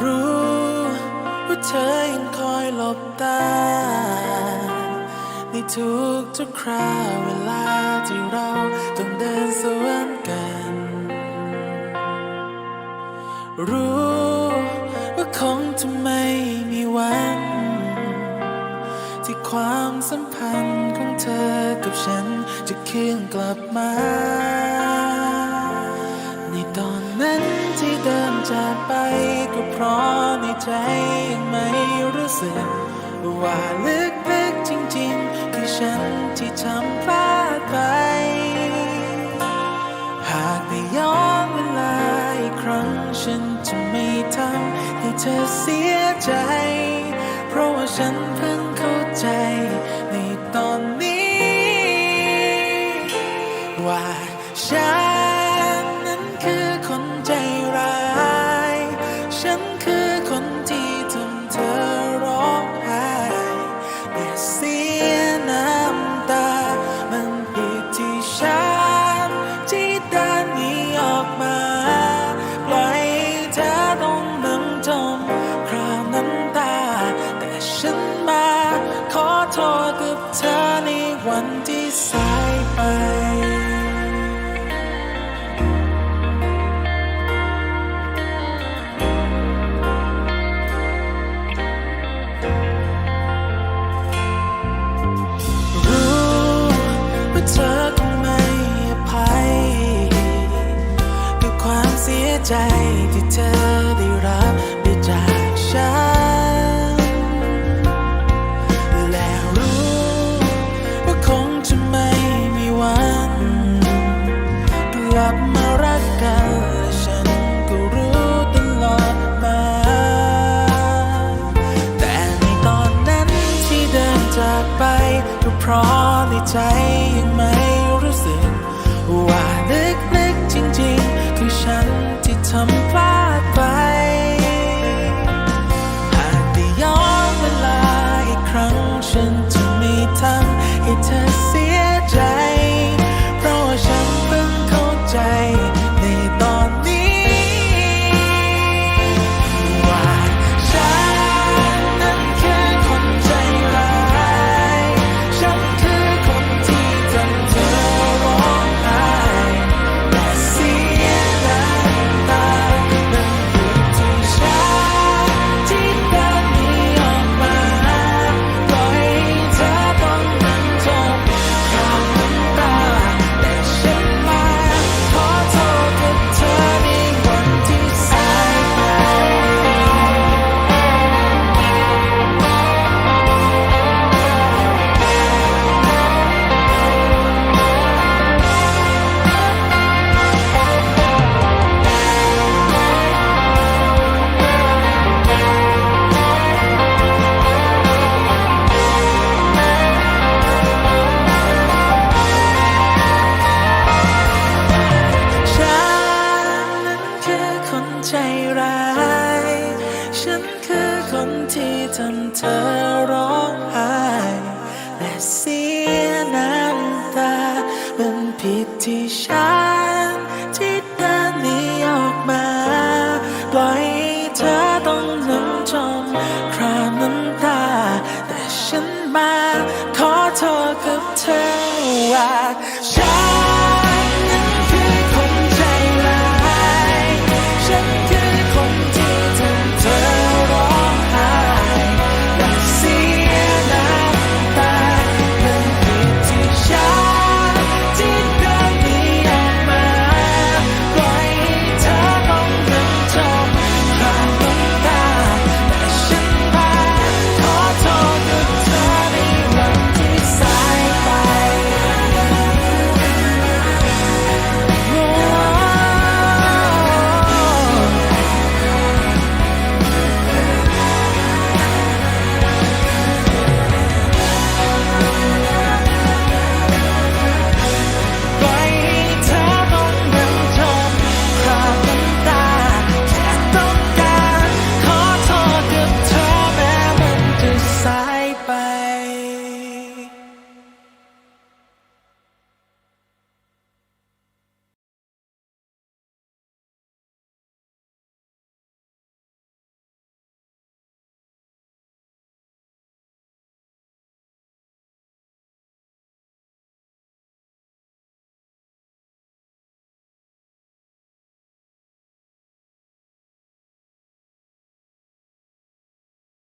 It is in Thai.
รู้ว่าเธอยังคอยหลบตา ในทุกทุกคราวเวลาที่เราต้องเดินสวนกัน รู้ว่าคงจะไม่มีวัน ที่ความสัมพันธ์ของเธอกับฉันจะคืนกลับมา ในตอนนั้นที่เดินจากไป ก็เพราะในใจยังไม่รู้สึก ว่าลึกๆจริงๆคือฉันที่ทำพลาดไป หากได้ย้อนเวลาอีกครั้งฉันจะไม่ทำให้เธอเสียใจ เพราะว่าฉันเพิ่งเข้าใจ วันที่สายไป รู้ว่าเธอคงไม่อภัยกับความเสียใจที่เธอ ที่ท ที่ฉันที่เดินหนีออกมา ปล่อยให้เธอต้องนั่งจมครามน้ำตา แต่ฉันมาขอโทษกับเธอว่า